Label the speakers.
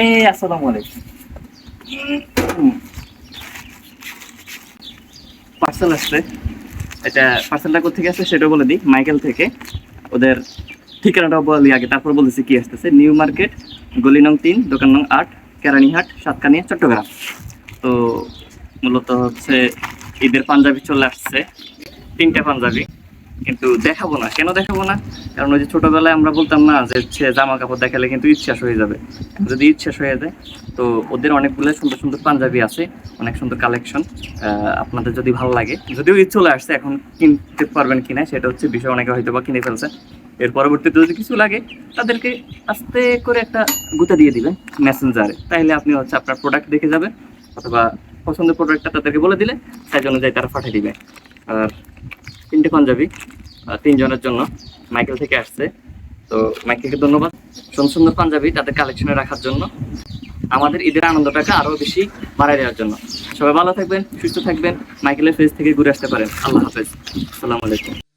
Speaker 1: এই, আসসালামু আলাইকুম। পার্সেল আসছে। এটা পার্সেলটা কোথেকে আসছে সেটা বলে দিই মাইকেল থেকে। ওদের ঠিকানাটাও বলি আগে, তারপর বলেছি কি আসতেছে। নিউ মার্কেট গলি নং তিন, দোকান নং আট, কেরানীহাট, সাতকানিয়া, চট্টগ্রাম। তো মূলত হচ্ছে ঈদের পাঞ্জাবি চলে আসছে। তিনটে পাঞ্জাবি। কিন্তু দেখাবো না। কেন দেখাবো না? কারণ ওই যে ছোটবেলায় আমরা বলতাম না যে জামা কাপড় দেখালে কিন্তু শেষ হয়ে যাবে। যদি শেষ হয়ে যায়, তো ওদের অনেকগুলো সুন্দর সুন্দর পাঞ্জাবি আছে, অনেক সুন্দর কালেকশন আপনাদের যদি ভালো লাগে। যদিও ঈদ চলে আসছে, এখন কিনতে পারবেন কিনা সেটা হচ্ছে বিষয়, অনেকে হয়তো বা কিনে ফেলছে। এর পরবর্তীতে যদি কিছু লাগে, তাদেরকে আস্তে করে একটা গুতা দিয়ে দিবেন মেসেঞ্জারে। তাইলে আপনি হচ্ছে আপনার প্রোডাক্ট দেখে যাবেন, অথবা পছন্দের প্রোডাক্টটা তাদেরকে বলে দিলে, সাইজ অনুযায়ী তারা পাঠিয়ে দিবে। আর তিনটে পাঞ্জাবি তিনজনের জন্য মাইকেল থেকে আসছে। তো মাইকেলকে ধন্যবাদ। সুন্দর সুন্দর পাঞ্জাবি তাদের কালেকশনে রাখার জন্য, আমাদের ঈদের আনন্দটাকে আরও বেশি বাড়ায় দেওয়ার জন্য। সবাই ভালো থাকবেন, সুস্থ থাকবেন, মাইকেলের ফেজ থেকে ঘুরে আসতে পারেন। আল্লাহ হাফেজ। আসসালামু আলাইকুম।